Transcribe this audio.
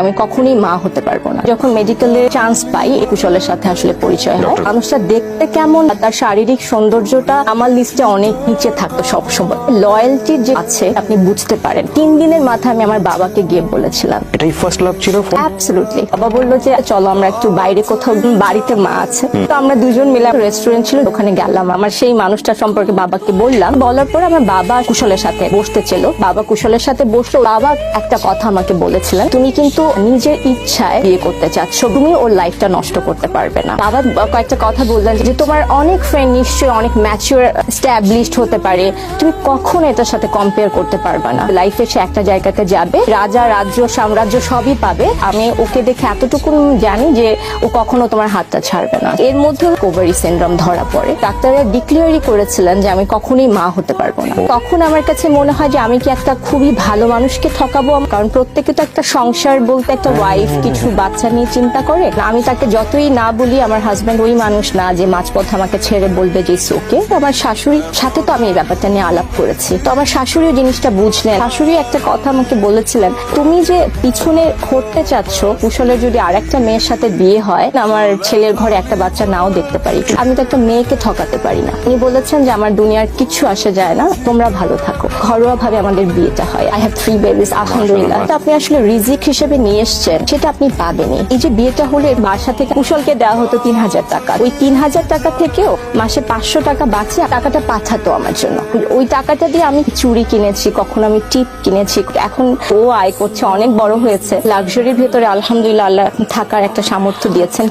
আমি কখনোই মা হতে পারব না। যখন মেডিকেলে চান্স পাই কুশলের সাথে আসলে পরিচয় হয়। মানুষটা দেখতে কেমন তার শারীরিক সৌন্দর্যটা আমার লিস্টে অনেক নিচে থাকতো সবসময়। লয়্যালটি যে আছে আপনি বুঝতে পারেন। তিন দিনের মাথায় আমি আমার বাবাকে গিয়ে বলেছিলাম। এটাই ফার্স্ট লাভ ছিল বাবা বলল যে চলো আমরা একটু বাইরে কোথাও বাড়িতে মা আছে। তো আমরা দুজন মিলে রেস্টুরেন্ট ছিল ওখানে গেলাম। আমার সেই মানুষটা সম্পর্কে বাবাকে বললাম। বলার পর আমার বাবা কুশলের সাথে বসতে ছিল বাবা কুশলের সাথে বসল। বাবা একটা কথা আমাকে বলেছিলেন তুমি কিন্তু নিজের ইচ্ছায় বিয়ে করতে চাচ্ছ, তুমি ওর লাইফটা নষ্ট করতে পারবে না। বাবা কয়েকটা কথা বললেন যে তোমার অনেক ফ্রেন্ড নিশ্চয়ই অনেক ম্যাচিওর স্ট্যাবলিশড হতে পারে। তুমি কখনো এটার সাথে কম্পেয়ার করতে পারবে না। লাইফে সে একটা জায়গাতে যাবে, রাজা, রাজ্য, সাম্রাজ্য সবই পাবে। আমি ওকে দেখে এতটুকু জানি যে ও কখনো তোমার হাতটা ছাড়বে না। এর মধ্যে কোভারি সিনড্রোম ধরা পড়ে। ডাক্তাররা ডিক্লিয়ারই করেছিলেন যে আমি কখনোই মা হতে পারব না। তখন আমার কাছে মনে হয় যে আমি কি একটা খুবই ভালো মানুষকে ঠকাবো? কারণ প্রত্যেকে তো একটা সংসার বলতে একটা ওয়াইফ কিছু বাচ্চা নিয়ে চিন্তা করে, আমি তাকে যতই না বলি, আমার হাজব্যান্ড ওই মানুষ না যে মাঝপথে আমাকে ছেড়ে বলবে যে ওকে আমার শাশুড়ির সাথে তো আমি এই ব্যাপারটা নিয়ে আলাপ করেছি। তো আমার শাশুড়িও জিনিসটা বুঝলেন। শাশুড়ি একটা কথা আমাকে বলেছিলেন, তুমি যে পিছনে ঘটতে চাচ্ছ কুশলের যদি আর একটা মেয়ের সাথে বিয়ে হয়, আমার ছেলের ঘরে একটা বাচ্চা নাও দেখতে পারি। আমি তো একটা মেয়েকে ঠকাতে পারি না। উনি বলেছেন যে, আমার দুনিয়ার কিছু আসে যায় না, তোমরা ভালো থাকো। ঘরোয়া ভাবে আমাদের বিয়েটা হয়। আই হ্যাভ থ্রি বেবিস আলহামদুলিল্লাহ। তো আপনি আসলে রিজিক হিসেবে নিয়ে এসছেন, সেটা আপনি পাবেনই। এই যে বিয়েটা হলে বাসা থেকে কুশলকে দেওয়া হতো তিন হাজার টাকা। ওই তিন হাজার টাকা থেকেও মাসে পাঁচশো টাকা বাঁচিয়ে টাকাটা পাঠাতো আমার জন্য। ওই টাকাটা দিয়ে আমি চুরি কিনেছি, কখনো আমি টিপ কিনেছি। এখন ও আয় করছে, অনেক বড় হয়েছে। লাক্সারির ভেতরে আলহামদুলিল্লাহ আল্লাহ থাকার একটা সামর্থ্য দিয়েছেন।